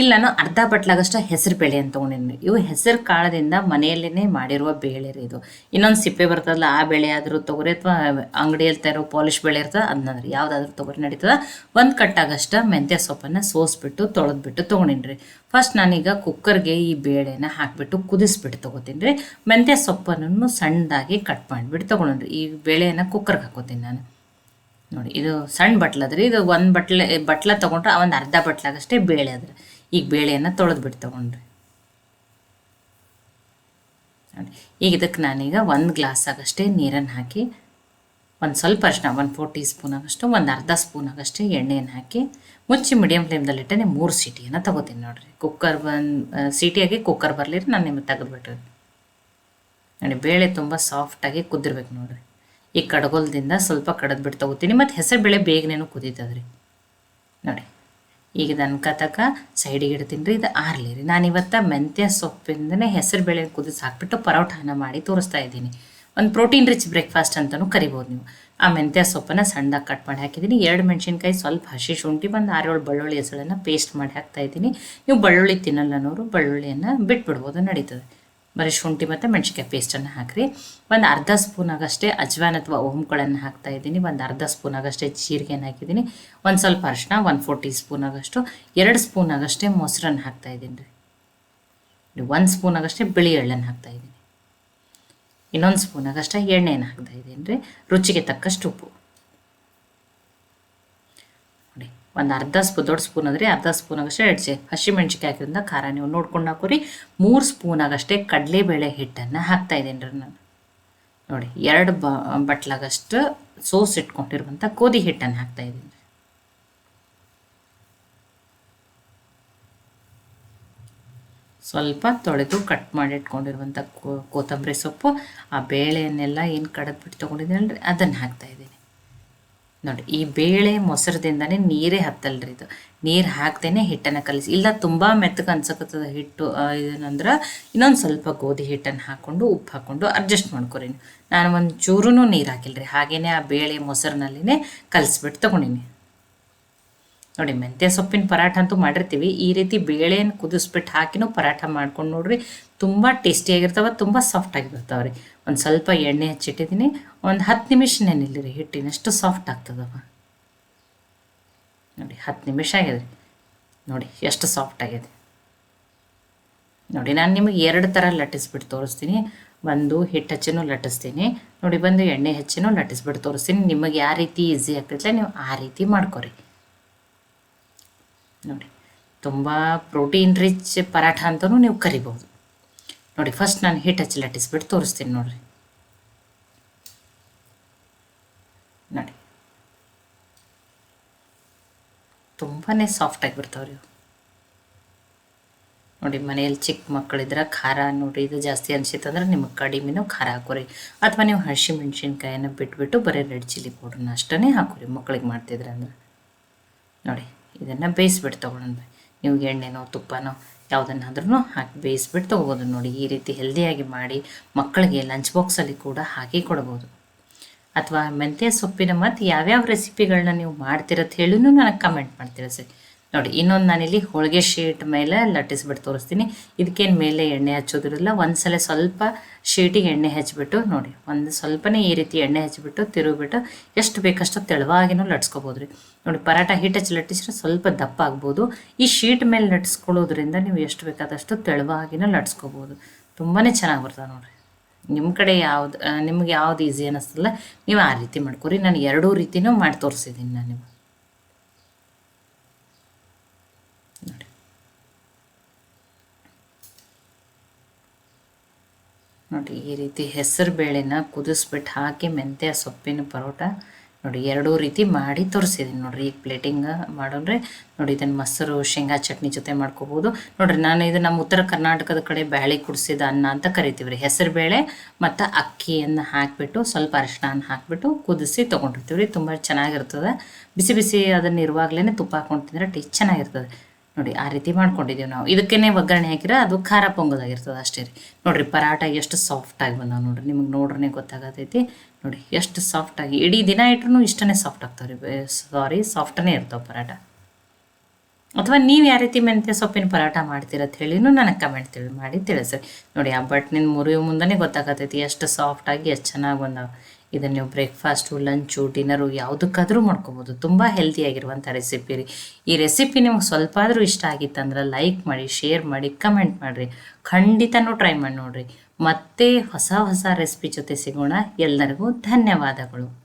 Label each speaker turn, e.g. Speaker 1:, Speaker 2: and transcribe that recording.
Speaker 1: ಇಲ್ಲ ನಾನು ಅರ್ಧ ಬಟ್ಲಾಗಷ್ಟು ಹೆಸರು ಬೇಳೆ ಅಂತ ತೊಗೊಂಡಿದ್ದೀನಿ ಇವು ಹೆಸರು ಕಾಳದಿಂದ ಮನೆಯಲ್ಲೇ ಮಾಡಿರುವ ಬೇಳೆ ರೀ ಇದು. ಇನ್ನೊಂದು ಸಿಪ್ಪೆ ಬರ್ತದಲ್ಲ, ಆ ಬೇಳೆ ಆದರೂ ತೊಗರಿ ಅಥವಾ ಅಂಗಡಿಯಲ್ಲಿ ತರೋ ಪಾಲಿಶ್ ಬೇಳೆ ಇರ್ತದೆ ಅದನ್ನಂದ್ರೆ ಯಾವುದಾದ್ರೂ ತೊಗರಿ ನಡೀತದ. ಒಂದು ಕಟ್ಟಾಗಷ್ಟು ಮೆಂತ್ಯ ಸೊಪ್ಪನ್ನು ಸೋಸ್ಬಿಟ್ಟು, ತೊಳೆದ್ಬಿಟ್ಟು ತೊಗೊಂಡಿನಿ ರೀ ಫಸ್ಟ್ ನಾನೀಗ ಕುಕ್ಕರ್ಗೆ ಈ ಬೇಳೆನ ಹಾಕಿಬಿಟ್ಟು ಕುದಿಸ್ಬಿಟ್ಟು ತೊಗೋತೀನಿ ರೀ ಮೆಂತ್ಯ ಸೊಪ್ಪನ್ನು ಸಣ್ಣದಾಗಿ ಕಟ್ ಮಾಡಿಬಿಟ್ಟು ತೊಗೊಂಡ್ರಿ ಈ ಬೇಳೆಯನ್ನು ಕುಕ್ಕರ್ಗೆ ಹಾಕೋತೀನಿ ನಾನು. ನೋಡಿ, ಇದು ಸಣ್ಣ ಬಟ್ಲದ್ರಿ. ಇದು ಒಂದು ಬಟ್ಲೆ, ಬಟ್ಲ ತೊಗೊಂಡ್ರೆ ಒಂದು ಅರ್ಧ ಬಟ್ಲಾಗಷ್ಟೇ ಬೇಳೆ ಅದ್ರಿ. ಈಗ ಬೇಳೆಯನ್ನು ತೊಳೆದ್ಬಿಟ್ಟು ತೊಗೊಂಡ್ರಿ ನೋಡಿ, ಈಗ ಇದಕ್ಕೆ ನಾನೀಗ ಒಂದು ಗ್ಲಾಸ್ ಆಗಷ್ಟೇ ನೀರನ್ನು ಹಾಕಿ, ಒಂದು ಸ್ವಲ್ಪ ಅಷ್ಟು ಒಂದು ಫೋರ್ ಟೀ ಸ್ಪೂನ್ ಆಗಷ್ಟು, ಒಂದು ಅರ್ಧ ಸ್ಪೂನ್ ಆಗಷ್ಟೇ ಎಣ್ಣೆಯನ್ನು ಹಾಕಿ ಮುಚ್ಚಿ ಮೀಡಿಯಮ್ ಫ್ಲೇಮ್ದಲ್ಲಿಟ್ಟೆ ಮೂರು ಸೀಟಿಯನ್ನು ತಗೋತೀನಿ ನೋಡಿರಿ. ಕುಕ್ಕರ್ ಬಂದು ಸೀಟಿಯಾಗಿ ಕುಕ್ಕರ್ ಬರಲಿರಿ ನಾನು ನಿಮಗೆ ತೆಗೆದ್ಬಿಟ್ರಿ ನೋಡಿ, ಬೇಳೆ ತುಂಬ ಸಾಫ್ಟಾಗಿ ಕುದಿರ್ಬೇಕು ನೋಡಿರಿ. ಈ ಕಡಗೋಲದಿಂದ ಸ್ವಲ್ಪ ಕಡದ್ಬಿಟ್ಟು ತಗೋತೀನಿ, ಮತ್ತು ಹೆಸರು ಬೇಳೆ ಬೇಗನೇನು ಕುದೀತದ್ರಿ. ನೋಡಿ ಈಗ ಇದನ್ನು ಕತಕ ಸೈಡಿಗೆ ಇಡ್ತೀನಿ ರೀ, ಇದು ಆರ್ಲಿ ರೀ. ನಾನು ಇವತ್ತು ಮೆಂತ್ಯ ಸೊಪ್ಪಿಂದನೇ ಹೆಸರು ಬೇಳೆ ಕುದಿಸಿ ಹಾಕ್ಬಿಟ್ಟು ಪರೋಠಾನ ಮಾಡಿ ತೋರಿಸ್ತಾ ಇದ್ದೀನಿ. ಒಂದು ಪ್ರೋಟೀನ್ ರಿಚ್ ಬ್ರೇಕ್ಫಾಸ್ಟ್ ಅಂತಲೂ ಕರಿಬೋದು ನೀವು. ಆ ಮೆಂತ್ಯ ಸೊಪ್ಪನ್ನು ಸಣ್ಣದಾಗಿ ಕಟ್ ಮಾಡಿ ಹಾಕಿದ್ದೀನಿ. ಎರಡು ಮೆಣಸಿನ್ಕಾಯಿ ಸ್ವಲ್ಪ ಹಸಿ ಶುಂಠಿ, ಒಂದು ಆರೇಳು ಬಳ್ಳುಳ್ಳಿ ಹೆಸಳನ್ನು ಪೇಸ್ಟ್ ಮಾಡಿ ಹಾಕ್ತಾ ಇದ್ದೀನಿ. ನೀವು ಬೆಳ್ಳುಳ್ಳಿ ತಿನ್ನಲ್ಲ ಅನ್ನೋರು ಬೆಳ್ಳುಳ್ಳಿಯನ್ನು ಬಿಟ್ಬಿಡ್ಬೋದು, ನಡೀತದೆ. ಬರೀ ಶುಂಠಿ ಮತ್ತು ಮೆಣಸಿನ್ಕಾಯಿ ಪೇಸ್ಟನ್ನು ಹಾಕಿರಿ. ಒಂದು ಅರ್ಧ ಸ್ಪೂನ್ ಆಗಷ್ಟೇ ಅಜ್ವಾನ್ ಅಥವಾ ಓಮ್ಗಳನ್ನು ಹಾಕ್ತಾ ಇದ್ದೀನಿ. ಒಂದು ಅರ್ಧ ಸ್ಪೂನ್ ಆಗಷ್ಟೇ ಜೀರಿಗೆನ ಹಾಕಿದ್ದೀನಿ. ಒಂದು ಸ್ವಲ್ಪ ಅರಿಶಿನ ಒಂದು ಫೋರ್ ಟೀ ಸ್ಪೂನ್ ಆಗಷ್ಟು. ಎರಡು ಸ್ಪೂನ್ ಆಗಷ್ಟೇ ಮೊಸರನ್ನು ಹಾಕ್ತಾ ಇದ್ದೀನಿ ರೀ. ಒಂದು ಸ್ಪೂನ್ ಆಗಷ್ಟೇ ಬಿಳಿ ಎಳ್ಳನ್ನು ಹಾಕ್ತಾ ಇದ್ದೀನಿ. ಇನ್ನೊಂದು ಸ್ಪೂನ್ ಆಗಷ್ಟೇ ಎಣ್ಣೆಯನ್ನು ಹಾಕ್ತಾ ಇದ್ದೀನಿ ರೀ. ರುಚಿಗೆ ತಕ್ಕಷ್ಟು ಉಪ್ಪು. ನೋಡಿ. ಒಂದು ಅರ್ಧ ಸ್ಪೂನ್ ದೊಡ್ಡ ಸ್ಪೂನ್ ಅಂದರೆ ಅರ್ಧ ಸ್ಪೂನ್ ಆಗಷ್ಟೇ ಎಡ್ಸಿ ಹಸಿಮೆಣ್ಸಿಕಾಯಿ ಹಾಕಿದ್ರಿಂದ ಖಾರ ನೀವು ನೋಡ್ಕೊಂಡು ಹಾಕೋರಿ. ಮೂರು ಸ್ಪೂನ್ ಆಗಷ್ಟೇ ಕಡಲೆಬೇಳೆ ಹಿಟ್ಟನ್ನು ಹಾಕ್ತಾ ಇದ್ದೀನಿ ರೀ ನಾನು. ನೋಡಿ, ಎರಡು ಬ ಬಟ್ಲಾಗಷ್ಟು ಸೋಸ್ ಇಟ್ಕೊಂಡಿರುವಂಥ ಗೋಧಿ ಹಿಟ್ಟನ್ನು ಹಾಕ್ತಾ ಇದ್ದೀನಿ ಸ್ವಲ್ಪ ತೊಳೆದು ಕಟ್ ಮಾಡಿ ಇಟ್ಕೊಂಡಿರುವಂಥ ಕೊತ್ತಂಬರಿ ಸೊಪ್ಪು, ಆ ಬೇಳೆಯನ್ನೆಲ್ಲ ಏನು ಕಡದ್ಬಿಟ್ಟು ತೊಗೊಂಡಿದ್ದೀನಲ್ರಿ, ಅದನ್ನು ಹಾಕ್ತಾ ಇದ್ದೀನಿ. ನೋಡಿ ಈ ಬೇಳೆ ಮೊಸರದಿಂದನೇ ನೀರೇ ಹತ್ತಲ್ರಿ ಇದು. ನೀರು ಹಾಕ್ದೇನೆ ಹಿಟ್ಟನ್ನು ಕಲಿಸಿ ಇಲ್ಲ ತುಂಬ ಮೆತ್ತಗೆ ಅನ್ಸಕತ್ತದ ಹಿಟ್ಟು ಏನಂದ್ರೆ ಇನ್ನೊಂದು ಸ್ವಲ್ಪ ಗೋಧಿ ಹಿಟ್ಟನ್ನು ಹಾಕ್ಕೊಂಡು ಉಪ್ಪು ಹಾಕ್ಕೊಂಡು ಅಡ್ಜಸ್ಟ್ ಮಾಡ್ಕೊರಿ ನಾನು ಒಂದು ಚೂರೂ ನೀರು ರೀ ಹಾಗೇನೆ ಆ ಬೇಳೆ ಮೊಸರಿನಲ್ಲಿನೇ ಕಲಿಸ್ಬಿಟ್ಟು ತೊಗೊಂಡಿನಿ. ನೋಡಿ, ಮೆಂತ್ಯ ಸೊಪ್ಪಿನ ಪರಾಠ ಅಂತೂ ಮಾಡಿರ್ತೀವಿ. ಈ ರೀತಿ ಬೇಳೆಯನ್ನು ಕುದಿಸ್ಬಿಟ್ಟು ಹಾಕಿನೂ ಪರಾಠ ಮಾಡ್ಕೊಂಡು ನೋಡ್ರಿ, ತುಂಬ ಟೇಸ್ಟಿಯಾಗಿರ್ತಾವೆ, ತುಂಬ ಸಾಫ್ಟಾಗಿ ಬರ್ತಾವೆ ರೀ ಒಂದು ಸ್ವಲ್ಪ ಎಣ್ಣೆ ಹಚ್ಚಿಟ್ಟಿದ್ದೀನಿ. ಒಂದು ಹತ್ತು ನಿಮಿಷ ರೀ ಹಿಟ್ಟಿನಷ್ಟು ಸಾಫ್ಟ್ ಆಗ್ತದವ. ನೋಡಿ, ಹತ್ತು ನಿಮಿಷ ಆಗಿದೆ. ನೋಡಿ, ಎಷ್ಟು ಸಾಫ್ಟ್ ಆಗಿದೆ. ನೋಡಿ, ನಾನು ನಿಮಗೆ ಎರಡು ಥರ ಲಟ್ಟಿಸ್ಬಿಟ್ಟು ತೋರಿಸ್ತೀನಿ. ಒಂದು ಹಿಟ್ಟು ಹಚ್ಚಿನೂ ಲಟ್ಟಿಸ್ತೀನಿ. ನೋಡಿ, ಬಂದು ಎಣ್ಣೆ ಹಚ್ಚಿನೂ ಲಟ್ಟಿಸ್ಬಿಟ್ಟು ತೋರಿಸ್ತೀನಿ. ನಿಮಗೆ ಯಾವ ರೀತಿ ಈಸಿ ಆಗ್ತೈತೆ ನೀವು ಆ ರೀತಿ ಮಾಡ್ಕೊರಿ. ನೋಡಿ. ತುಂಬ ಪ್ರೋಟೀನ್ ರಿಚ್ ಪರಾಠ ಅಂತಲೂ ನೀವು ಕರಿಬೋದು ನೋಡಿ ಫಸ್ಟ್ ನಾನು ಹಿಟ್ ಹಚ್ಚಿ ಲಟ್ಟಿಸ್ಬಿಟ್ಟು ತೋರಿಸ್ತೀನಿ ನೋಡಿರಿ. ನೋಡಿ. ತುಂಬಾ ಸಾಫ್ಟಾಗಿ ಬರ್ತಾವ್ರಿ ನೋಡಿ, ಮನೆಯಲ್ಲಿ ಚಿಕ್ಕ ಮಕ್ಕಳಿದ್ರೆ ಖಾರ ನೋಡಿ, ಇದು ಜಾಸ್ತಿ ಅನ್ಸಿತ್ತಂದ್ರೆ ನಿಮಗೆ ಕಡಿಮೆನೂ ಖಾರ ಹಾಕೋರಿ. ಅಥವಾ ನೀವು ಹಸಿ ಮೆಣಸಿನ್ಕಾಯನ್ನು ಬಿಟ್ಬಿಟ್ಟು ಬರೀ ರೆಡ್ ಚಿಲ್ಲಿ ಪೌಡ್ರನ್ನ ಅಷ್ಟೇ ಹಾಕೋರಿ ಮಕ್ಕಳಿಗೆ ಮಾಡ್ತಿದ್ರೆ ಅಂದ್ರೆ. ನೋಡಿ. ಇದನ್ನು ಬೇಯಿಸ್ಬಿಟ್ಟು ತೊಗೊಂಡು ನೀವು ಎಣ್ಣೆನೋ, ತುಪ್ಪನೋ ಯಾವುದನ್ನಾದ್ರೂ ಹಾಕಿ ಬೇಯಿಸ್ಬಿಟ್ಟು ತೊಗೋಬೋದು. ನೋಡಿ, ಈ ರೀತಿ ಹೆಲ್ದಿಯಾಗಿ ಮಾಡಿ ಮಕ್ಕಳಿಗೆ ಲಂಚ್ ಬಾಕ್ಸಲ್ಲಿ ಕೂಡ ಹಾಕಿ ಕೊಡ್ಬೋದು. ಅಥವಾ ಮೆಂತ್ಯ ಸೊಪ್ಪಿನ ಮತ್ತು ಯಾವ್ಯಾವ ರೆಸಿಪಿಗಳನ್ನ ನೀವು ಮಾಡ್ತಿರತ್ತೆ ಹೇಳಿನೂ ನನಗೆ ಕಮೆಂಟ್ ಮಾಡ್ತೀರ ಸರಿ. ನೋಡಿ, ಇನ್ನೊಂದು ನಾನಿಲ್ಲಿ ಹೋಳಿಗೆ ಶೀಟ್ ಮೇಲೆ ಲಟ್ಟಿಸ್ಬಿಟ್ಟು ತೋರಿಸ್ತೀನಿ. ಇದಕ್ಕೇನು ಮೇಲೆ ಎಣ್ಣೆ ಹಚ್ಚೋದಿರಲ್ಲ, ಒಂದ್ಸಲ ಸ್ವಲ್ಪ ಶೀಟಿಗೆ ಎಣ್ಣೆ ಹಚ್ಚಿಬಿಟ್ಟು ನೋಡಿ, ಒಂದು ಸ್ವಲ್ಪನೇ ಈ ರೀತಿ ಎಣ್ಣೆ ಹಚ್ಚಿಬಿಟ್ಟು ತಿರುಗಿಬಿಟ್ಟು ಎಷ್ಟು ಬೇಕಷ್ಟು ತೆಳುವಾಗಿನೂ ಲಟ್ಸ್ಕೊಬೋದು ರೀ ನೋಡಿ ಪರಾಟ ಹೀಟ್ ಹಚ್ಚಿ ಲಟ್ಟಿಸಿದ್ರೆ ಸ್ವಲ್ಪ ದಪ್ಪ ಆಗ್ಬೋದು. ಈ ಶೀಟ್ ಮೇಲೆ ಲಟ್ಸ್ಕೊಳ್ಳೋದ್ರಿಂದ ನೀವು ಎಷ್ಟು ಬೇಕಾದಷ್ಟು ತೆಳುವಾಗಿನೂ ಲಟ್ಸ್ಕೊಬೋದು. ತುಂಬಾ ಚೆನ್ನಾಗಿ ಬರ್ತದೆ ನೋಡಿರಿ. ನಿಮ್ಮ ಕಡೆ ಯಾವ್ದು, ನಿಮ್ಗೆ ಯಾವ್ದು ಈಸಿ ಅನ್ನಿಸ್ತಲ್ಲ ನೀವು ಆ ರೀತಿ ಮಾಡ್ಕೊರಿ. ನಾನು ಎರಡೂ ರೀತಿನೂ ಮಾಡಿ ತೋರಿಸಿದ್ದೀನಿ ನಾನು ನೀವು ನೋಡಿ ನೋಡಿ, ಈ ರೀತಿ ಹೆಸರು ಬೇಳೆನ ಕುದಿಸ್ಬಿಟ್ಟು ಹಾಕಿ ಮೆಂತ್ಯ, ಸೊಪ್ಪಿನ ಪರೋಟ ನೋಡಿ, ಎರಡೂ ರೀತಿ ಮಾಡಿ ತೋರಿಸಿದ್ದೀನಿ ನೋಡಿರಿ. ಈಗ ಪ್ಲೇಟಿಂಗ್ ಮಾಡೋದ್ರೆ ನೋಡಿ ಇದನ್ನು ಮೊಸರು, ಶೇಂಗಾ ಚಟ್ನಿ ಜೊತೆ ಮಾಡ್ಕೋಬೋದು. ನೋಡಿರಿ, ನಾನು ಇದು ನಮ್ಮ ಉತ್ತರ ಕರ್ನಾಟಕದ ಕಡೆ ಬ್ಯಾಳಿ ಕುಡಿಸಿದ ಅನ್ನ ಅಂತ ಕರಿತೀವಿ ರೀ ಹೆಸರು ಬೇಳೆ ಮತ್ತು ಅಕ್ಕಿಯನ್ನು ಹಾಕಿಬಿಟ್ಟು, ಸ್ವಲ್ಪ ಅರಿಶಿನ ಹಾಕಿಬಿಟ್ಟು ಕುದಿಸಿ ತೊಗೊಂಡಿರ್ತೀವಿ ರೀ ತುಂಬ ಚೆನ್ನಾಗಿರ್ತದೆ. ಬಿಸಿ ಬಿಸಿ ಅದನ್ನು ಇರುವಾಗಲೇ ತುಪ್ಪ ಹಾಕೊಂಡು ತಿಂದರೆ ಟೇಸ್ಟ್ ಚೆನ್ನಾಗಿರ್ತದೆ. ನೋಡಿ, ಆ ರೀತಿ ಮಾಡ್ಕೊಂಡಿದ್ದೀವಿ ನಾವು. ಇದಕ್ಕೇನೆ ಒಗ್ಗರಣೆ ಹಾಕಿದ್ರೆ ಅದು ಖಾರ ಪೊಂಗದಾಗಿರ್ತದೆ ಅಷ್ಟೇ ರೀ. ನೋಡಿರಿ ಪರಾಟ ಎಷ್ಟು ಸಾಫ್ಟಾಗಿ ಬಂದಾವೆ ನೋಡ್ರಿ. ನಿಮಗೆ ನೋಡ್ರೇ ಗೊತ್ತಾಗತೈತಿ. ನೋಡಿ, ಎಷ್ಟು ಸಾಫ್ಟಾಗಿ ಇಡೀ ದಿನ ಇಟ್ರೂ ಇಷ್ಟನೇ ಸಾಫ್ಟ್ ಆಗ್ತಾವೆ ರೀ. ಸಾರಿ ಸಾಫ್ಟನೇ ಇರ್ತಾವೆ ಪರಾಟ ಅಥವಾ ನೀವು ಯಾವ ರೀತಿ ಮೆಂತ್ಯ ಸೊಪ್ಪಿನ ಪರಾಟ ಮಾಡ್ತೀರ ಅಂತ ಹೇಳಿನೂ ನನಗೆ ಕಮೆಂಟ್ ತಿಳಿ, ಮಾಡಿ ತಿಳಿಸ್ರಿ. ನೋಡಿ, ಆ ಬಟ್ನಿಂದ ಮುರಿಯೋ ಮುಂದನೇ ಗೊತ್ತಾಗತೈತಿ ಎಷ್ಟು ಸಾಫ್ಟಾಗಿ ಎಷ್ಟು ಚೆನ್ನಾಗಿ ಬಂದಾವ. ಇದನ್ನು ನೀವು ಬ್ರೇಕ್ಫಾಸ್ಟು ಲಂಚು ಡಿನ್ನರು ಯಾವುದಕ್ಕಾದರೂ ಮಾಡ್ಕೊಬೋದು. ತುಂಬ ಹೆಲ್ತಿಯಾಗಿರುವಂಥ ರೆಸಿಪಿ ರೀ. ಈ ರೆಸಿಪಿ ನಿಮ್ಗೆ ಸ್ವಲ್ಪ ಆದರೂ ಇಷ್ಟ ಆಗಿತ್ತಂದ್ರೆ ಲೈಕ್ ಮಾಡಿ ಶೇರ್ ಮಾಡಿ ಕಮೆಂಟ್ ಮಾಡಿರಿ. ಖಂಡಿತನೂ ಟ್ರೈ ಮಾಡಿ ನೋಡಿರಿ. ಮತ್ತೆ ಹೊಸ ಹೊಸ ರೆಸಿಪಿ ಜೊತೆ ಸಿಗೋಣ. ಎಲ್ಲರಿಗೂ ಧನ್ಯವಾದಗಳು.